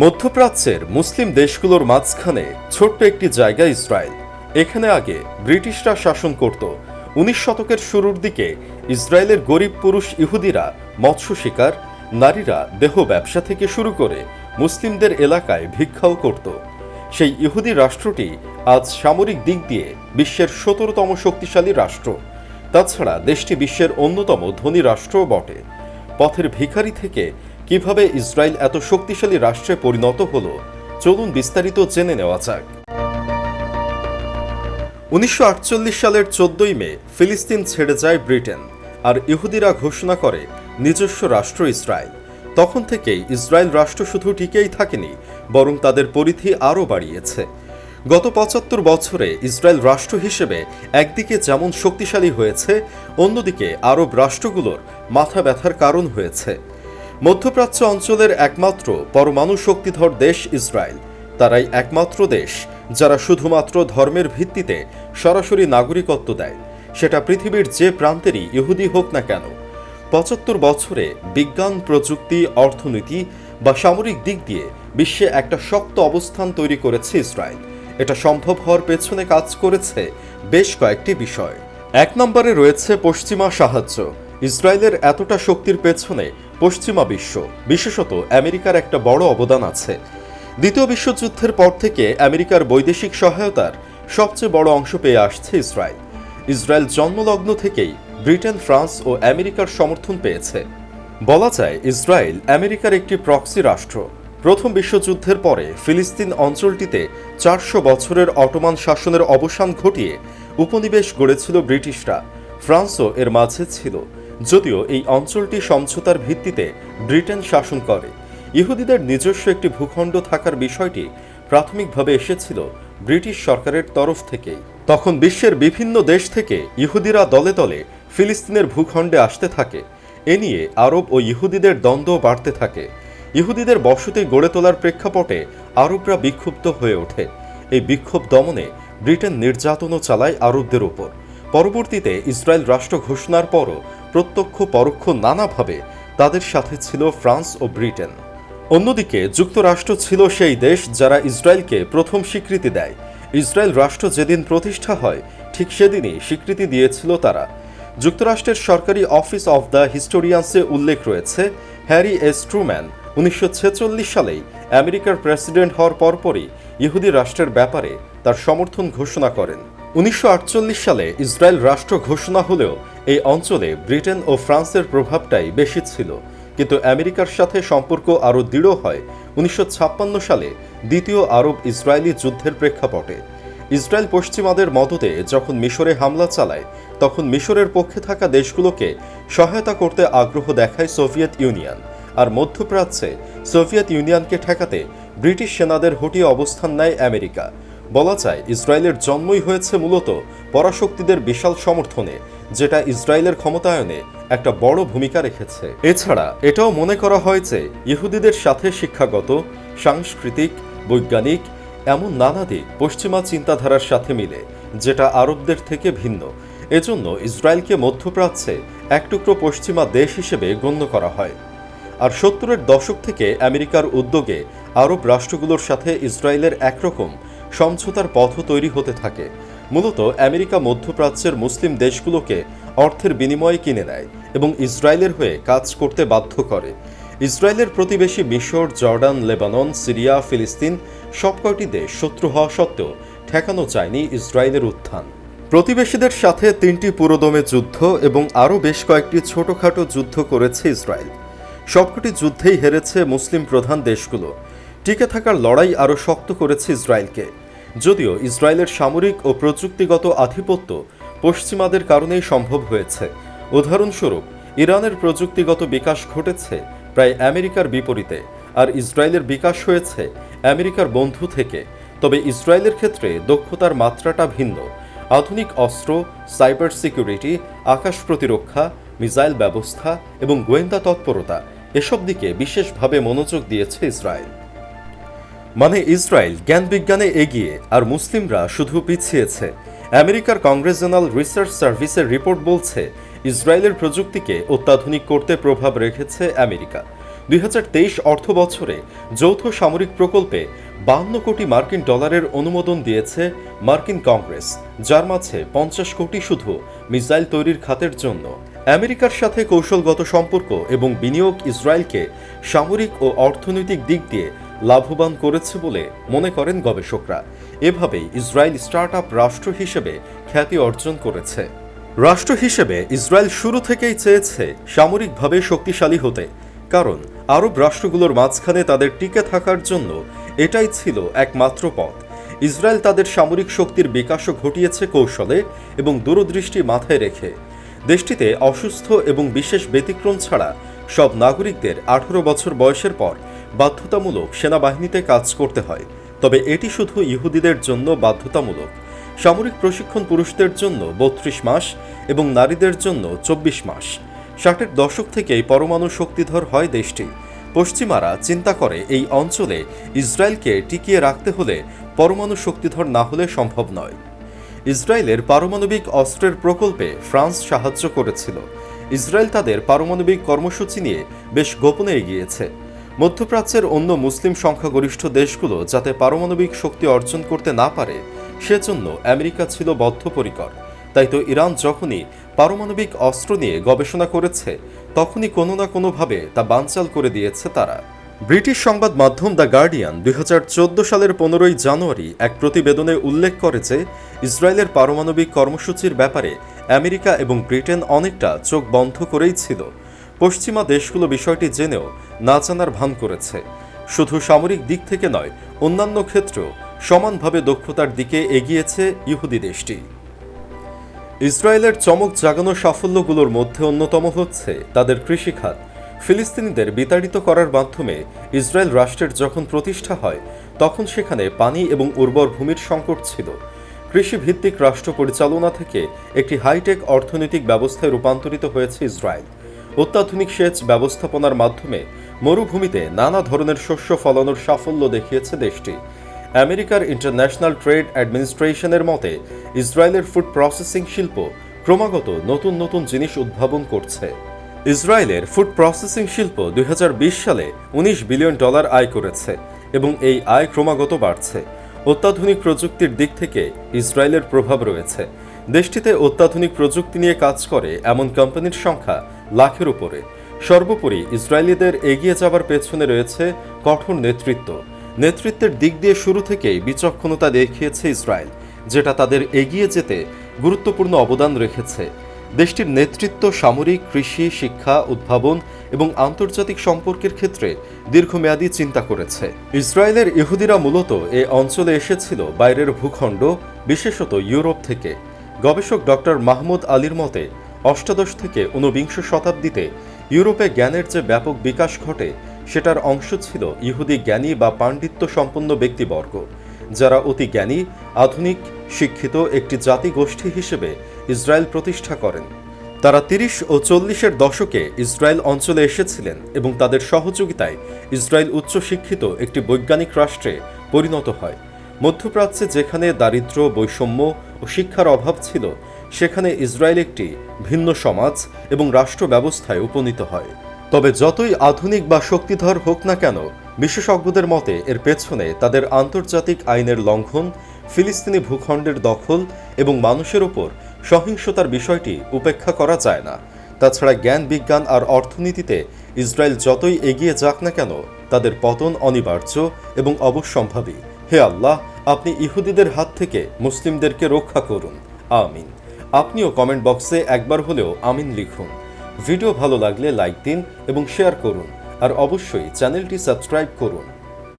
মধ্যপ্রাচ্যের মুসলিম দেশগুলোর মাঝখানে ছোট্ট একটি জায়গা ইসরায়েল। এখানে আগে ব্রিটিশরা শাসন করত। উনিশ শতকের শুরুর দিকে ইসরায়েলের গরিব পুরুষ ইহুদিরা মৎস্য শিকার, নারীরা দেহ ব্যবসা থেকে শুরু করে মুসলিমদের এলাকায় ভিক্ষাও করত। সেই ইহুদি রাষ্ট্রটি আজ সামরিক দিক দিয়ে বিশ্বের সতেরোতম শক্তিশালী রাষ্ট্র। তাছাড়া দেশটি বিশ্বের অন্যতম ধনী রাষ্ট্রও বটে। পথের ভিখারি থেকে কীভাবে ইসরায়েল এত শক্তিশালী রাষ্ট্রে পরিণত হল, চলুন বিস্তারিত জেনে নেওয়া যাক। উনিশশো আটচল্লিশ সালের চোদ্দই মে ফিলিস্তিন ছেড়ে যায় ব্রিটেন, আর ইহুদিরা ঘোষণা করে নিজস্ব রাষ্ট্র ইসরায়েল। তখন থেকেই ইসরায়েল রাষ্ট্র শুধু টিকেই থাকেনি, বরং তাদের পরিধি আরও বাড়িয়েছে। গত পঁচাত্তর বছরে ইসরায়েল রাষ্ট্র হিসেবে একদিকে যেমন শক্তিশালী হয়েছে, অন্যদিকে আরব রাষ্ট্রগুলোর মাথা ব্যথার কারণ হয়েছে। মধ্যপ্রাচ্য অঞ্চলের একমাত্র পরমাণু শক্তিধর দেশ ইসরায়েল। তারাই একমাত্র দেশ যারা শুধুমাত্র ধর্মের ভিত্তিতে সরাসরি নাগরিকত্ব দেয়। সেটা পৃথিবীর যে প্রান্তেরই ইহুদি হোক না কেন। পঁচাত্তর বছরে বিজ্ঞান, প্রযুক্তি, অর্থনীতি বা সামরিক দিক দিয়ে বিশ্বে একটা শক্ত অবস্থান তৈরি করেছে ইসরায়েল। এটা সম্ভব হওয়ার পেছনে কাজ করেছে বেশ কয়েকটি বিষয়। এক নম্বরে রয়েছে পশ্চিমা সাহায্য। ইসরায়েলের এতটা শক্তির পেছনে পশ্চিমা বিশ্ব, বিশেষত আমেরিকার একটা বড় অবদান আছে। দ্বিতীয় বিশ্বযুদ্ধের পর থেকে আমেরিকার বৈদেশিক সহায়তার সবচেয়ে বড় অংশ পেয়ে আসছে ইসরায়েল। ইসরায়েল জন্মলগ্ন থেকেই ব্রিটেন, ফ্রান্স ও আমেরিকার সমর্থন পেয়েছে। বলা যায়, ইসরায়েল আমেরিকার একটি প্রক্সি রাষ্ট্র। প্রথম বিশ্বযুদ্ধের পরে ফিলিস্তিন অঞ্চলটিতে চারশো বছরের অটোমান শাসনের অবসান ঘটিয়ে উপনিবেশ গড়েছিল ব্রিটিশরা। ফ্রান্সও এর মাঝে ছিল। যদিও এই অঞ্চলটি সমঝোতার ভিত্তিতে ব্রিটেন শাসন করে। ইহুদিদের নিজস্ব একটি ভূখণ্ড থাকার বিষয়টি প্রাথমিকভাবে এসেছিল ব্রিটিশ সরকারের তরফ থেকেই। তখন বিশ্বের বিভিন্ন দেশ থেকে ইহুদিরা দলে দলে ফিলিস্তিনের ভূখণ্ডে আসতে থাকে। এ নিয়ে আরব ও ইহুদিদের দ্বন্দ্ব বাড়তে থাকে। ইহুদিদের বসতি গড়ে তোলার প্রেক্ষাপটে আরবরা বিক্ষুব্ধ হয়ে ওঠে। এই বিক্ষোভ দমনে ব্রিটেন নির্যাতনও চালায় আরবদের ওপর পরবর্তীতে ইসরায়েল রাষ্ট্র ঘোষণার পরও প্রত্যক্ষ, পরোক্ষ, নানাভাবে তাদের সাথে ছিল ফ্রান্স ও ব্রিটেন। অন্যদিকে যুক্তরাষ্ট্র ছিল সেই দেশ যারা ইসরায়েলকে প্রথম স্বীকৃতি দেয়। ইসরায়েল রাষ্ট্র যেদিন প্রতিষ্ঠা হয়, ঠিক সেদিনই স্বীকৃতি দিয়েছিল তারা। যুক্তরাষ্ট্রের সরকারি অফিস অফ দ্য হিস্টোরিয়ান্সে উল্লেখ রয়েছে, হ্যারি এস ট্রুম্যান উনিশশো ছেচল্লিশ সালেই আমেরিকার প্রেসিডেন্ট হওয়ার পরপরই ইহুদি রাষ্ট্রের ব্যাপারে তার সমর্থন ঘোষণা করেন। উনিশশো আটচল্লিশ সালে ইসরায়েল রাষ্ট্র ঘোষণা হলেও এই অঞ্চলে ব্রিটেন ও ফ্রান্সের প্রভাবটাই বেশি ছিল। কিন্তু আমেরিকার সাথে সম্পর্ক আরও দৃঢ় হয় উনিশশো ছাপ্পান্ন সালে দ্বিতীয় আরব ইসরায়েলি যুদ্ধের প্রেক্ষাপটে। ইসরায়েল পশ্চিমাদের মদতে যখন মিশরে হামলা চালায়, তখন মিশরের পক্ষে থাকা দেশগুলোকে সহায়তা করতে আগ্রহ দেখায় সোভিয়েত ইউনিয়ন। আর মধ্যপ্রাচ্যে সোভিয়েত ইউনিয়নকে ঠেকাতে ব্রিটিশ সেনাদের হটিয়ে অবস্থান নেয় আমেরিকা। বলা যায়, ইসরায়েলের জন্মই হয়েছে মূলত পরাশক্তিদের বিশাল সমর্থনে, যেটা ইসরায়েলের ক্ষমতায়নে একটা বড় ভূমিকা রেখেছে। এছাড়া এটাও মনে করা হয় যে, ইহুদিদের সাথে শিক্ষাগত, সাংস্কৃতিক, বৈজ্ঞানিক, এমন নানা দিক পশ্চিমা চিন্তাধারার সাথে মিলে, যেটা আরবদের থেকে ভিন্ন। এজন্য ইসরায়েলকে মধ্যপ্রাচ্যে এক টুকরো পশ্চিমা দেশ হিসেবে গণ্য করা হয়। আর সত্তরের দশক থেকে আমেরিকার উদ্যোগে আরব রাষ্ট্রগুলোর সাথে ইসরায়েলের একরকম সমঝোতার পথ তৈরি হতে থাকে। মূলত আমেরিকা মধ্যপ্রাচ্যের মুসলিম দেশগুলোকে অর্থের বিনিময়ে কিনে নেয় এবং ইসরায়েলের হয়ে কাজ করতে বাধ্য করে। ইসরায়েলের প্রতিবেশী মিশর, জর্ডান, লেবানন, সিরিয়া, ফিলিস্তিন সবকয়টি দেশ শত্রু হওয়া সত্ত্বেও ঠেকানো চায়নি ইসরায়েলের উত্থান। প্রতিবেশীদের সাথে তিনটি পুরোদমে যুদ্ধ এবং আরও বেশ কয়েকটি ছোটখাটো যুদ্ধ করেছে ইসরায়েল। সবকটি যুদ্ধেই হেরেছে মুসলিম প্রধান দেশগুলো। টিকে থাকার লড়াই আরও শক্ত করেছে ইসরায়েলকে। যদিও ইসরায়েলের সামরিক ও প্রযুক্তিগত আধিপত্য পশ্চিমাদের কারণেই সম্ভব হয়েছে। উদাহরণস্বরূপ, ইরানের প্রযুক্তিগত বিকাশ ঘটেছে প্রায় আমেরিকার বিপরীতে আর ইসরায়েলের বিকাশ হয়েছে আমেরিকার বন্ধু থেকে। তবে ইসরায়েলের ক্ষেত্রে দক্ষতার মাত্রাটা ভিন্ন। আধুনিক অস্ত্র, সাইবার সিকিউরিটি, আকাশ প্রতিরক্ষা, মিসাইল ব্যবস্থা এবং গোয়েন্দা তৎপরতা এসব দিকে বিশেষভাবে মনোযোগ দিয়েছে ইসরায়েল। মানে ইসরায়েল জ্ঞান বিজ্ঞানে এগিয়ে, আর মুসলিমরা শুধু পিছিয়েছে। আমেরিকার কংগ্রেসনাল রিসার্চ সার্ভিসের রিপোর্ট বলছে, ইসরায়েলের প্রযুক্তিকে অত্যাধুনিক করতে প্রভাব রেখেছে আমেরিকা। দুই হাজার অর্থ বছরে যৌথ সামরিক প্রকল্পে বান্ন কোটি মার্কিন ডলারের অনুমোদন দিয়েছে মার্কিন কংগ্রেস, যার মাঝে পঞ্চাশ কোটি শুধু মিসাইল তৈরির খাতের জন্য। আমেরিকার সাথে কৌশলগত সম্পর্ক এবং বিনিয়োগ ইসরায়েলকে সামরিক ও অর্থনৈতিক দিক দিয়ে লাভবান করেছে বলে মনে করেন গবেষকরা। এভাবেই ইসরায়েল স্টার্ট রাষ্ট্র হিসেবে খ্যাতি অর্জন করেছে। রাষ্ট্র হিসেবে ইসরায়েল শুরু থেকেই চেয়েছে সামরিকভাবে শক্তিশালী হতে। কারণ আরব রাষ্ট্রগুলোর মাঝখানে তাদের টিকে থাকার জন্য এটাই ছিল একমাত্র পথ। ইসরায়েল তাদের সামরিক শক্তির বিকাশও ঘটিয়েছে কৌশলে এবং দূরদৃষ্টি মাথায় রেখে। দেশটিতে অসুস্থ এবং বিশেষ ব্যতিক্রম ছাড়া সব নাগরিকদের আঠারো বছর বয়সের পর বাধ্যতামূলক সেনাবাহিনীতে কাজ করতে হয়। তবে এটি শুধু ইহুদিদের জন্য বাধ্যতামূলক। সামরিক প্রশিক্ষণ পুরুষদের জন্য বত্রিশ মাস এবং নারীদের জন্য চব্বিশ মাস। ষাটের দশক থেকেই পরমাণু শক্তিধর হয় দেশটি। পশ্চিমারা চিন্তা করে এই অঞ্চলে ইসরায়েলকে টিকিয়ে রাখতে হলে পরমাণু শক্তিধর না হলে সম্ভব নয়। ইসরায়েলের পারমাণবিক অস্ত্রের প্রকল্পে ফ্রান্স সাহায্য করেছিল। ইসরায়েল তাদের পারমাণবিক কর্মসূচি নিয়ে বেশ গোপনে এগিয়েছে। মধ্যপ্রাচ্যের অন্য মুসলিম সংখ্যাগরিষ্ঠ দেশগুলো যাতে পারমাণবিক শক্তি অর্জন করতে না পারে, সেজন্য আমেরিকা ছিল বদ্ধপরিকর। তাই তো ইরান যখনই পারমাণবিক অস্ত্র নিয়ে গবেষণা করেছে, তখনই কোনো না কোনোভাবে তা বানচাল করে দিয়েছে তারা। ব্রিটিশ সংবাদ মাধ্যম দ্য গার্ডিয়ান দুই হাজার চোদ্দ সালের পনেরোই জানুয়ারি এক প্রতিবেদনে উল্লেখ করে যে, ইসরায়েলের পারমাণবিক কর্মসূচির ব্যাপারে আমেরিকা এবং ব্রিটেন অনেকটা চোখ বন্ধ করেই ছিল। পশ্চিমা দেশগুলো বিষয়টি জেনেও না জানার ভান করেছে। শুধু সামরিক দিক থেকে নয়, অন্যান্য ক্ষেত্রেও সমানভাবে দক্ষতার দিকে এগিয়েছে ইহুদি দেশটি। ইসরায়েলের চমক জাগানো সাফল্যগুলোর মধ্যে অন্যতম হচ্ছে তাদের কৃষিখাত। ফিলিস্তিনিদের বিতাড়িত করার মাধ্যমে ইসরায়েল রাষ্ট্রের যখন প্রতিষ্ঠা হয়, তখন সেখানে পানি এবং উর্বর ভূমির সংকট ছিল। কৃষিভিত্তিক রাষ্ট্র পরিচালনা থেকে একটি হাইটেক অর্থনৈতিক ব্যবস্থায় রূপান্তরিত হয়েছে ইসরায়েল। অত্যাধুনিক সেচ ব্যবস্থাপনার মাধ্যমে মরুভূমিতে নানা ধরনের শস্য ফলানোর সাফল্য দেখিয়েছে দেশটি। আমেরিকার ইন্টারন্যাশনাল ট্রেড অ্যাডমিনিস্ট্রেশনের মতে, ইসরায়েলের ফুড প্রসেসিং শিল্প ক্রমাগত নতুন নতুন জিনিস উদ্ভাবন করছে। ইসরায়েলের ফুড প্রসেসিং শিল্প দুই হাজার বিশ সালে ১৯ বিলিয়ন ডলার আয় করেছে এবং এই আয় ক্রমাগত বাড়ছে। অত্যাধুনিক প্রযুক্তির দিক থেকে ইসরায়েলের প্রভাব রয়েছে। দেশটিতে অত্যাধুনিক প্রযুক্তি নিয়ে কাজ করে এমন কোম্পানির সংখ্যা লাখের উপরে। সর্বোপরি ইসরায়েলিদের এগিয়ে যাবার পেছনে রয়েছে কঠোর নেতৃত্ব। নেতৃত্বের দিক দিয়ে শুরু থেকেই বিচক্ষণতা দেখিয়েছে ইসরায়েল, যেটা তাদের এগিয়ে যেতে গুরুত্বপূর্ণ অবদান রেখেছে। দেশটির নেতৃত্ব সামরিক, কৃষি, শিক্ষা, উদ্ভাবন এবং আন্তর্জাতিক সম্পর্কের ক্ষেত্রে দীর্ঘমেয়াদী চিন্তা করেছে। ইসরায়েলের ইহুদিরা মূলত এ অঞ্চলে এসেছিল বাইরের ভূখণ্ড, বিশেষত ইউরোপ থেকে। গবেষক ডক্টর মাহমুদ আলীর মতে অষ্টাদশ থেকে ঊনবিংশ শতাব্দীতে ইউরোপে জ্ঞানের যে ব্যাপক বিকাশ ঘটে, সেটার অংশ ছিল ইহুদি জ্ঞানী বা পাণ্ডিত্য সম্পন্ন ব্যক্তিবর্গ, যারা অতি জ্ঞানী, আধুনিক, শিক্ষিত একটি জাতি গোষ্ঠী হিসেবে ইসরায়েল প্রতিষ্ঠা করেন। তারা তিরিশ ও চল্লিশের দশকে ইসরায়েল অঞ্চলে এসেছিলেন এবং তাদের সহযোগিতায় ইসরায়েল উচ্চশিক্ষিত একটি বৈজ্ঞানিক রাষ্ট্রে পরিণত হয়। মধ্যপ্রাচ্যে যেখানে দারিদ্র্য, বৈষম্য ও শিক্ষার অভাব ছিল সেখানে ইসরায়েল একটি ভিন্ন সমাজ এবং রাষ্ট্র ব্যবস্থায় উপনীত হয়। তবে যতই আধুনিক বা শক্তিধর হোক না কেন, বিশেষজ্ঞদের মতে এর পেছনে তাদের আন্তর্জাতিক আইনের লঙ্ঘন, ফিলিস্তিনি ভূখণ্ডের দখল এবং মানুষের ওপর সহিংসতার বিষয়টি উপেক্ষা করা যায় না। তাছাড়া জ্ঞান, বিজ্ঞান আর অর্থনীতিতে ইসরায়েল যতই এগিয়ে যাক না কেন, তাদের পতন অনিবার্য এবং অবশ্যম্ভাবী হে আল্লাহ, আপনি ইহুদিদের হাত থেকে মুসলিমদেরকে রক্ষা করুন। আমিন। আপনিও কমেন্ট বক্সে একবার হলেও আমিন লিখুন। ভিডিও ভালো লাগলে লাইক দিন এবং শেয়ার করুন। আর অবশ্যই চ্যানেলটি সাবস্ক্রাইব করুন।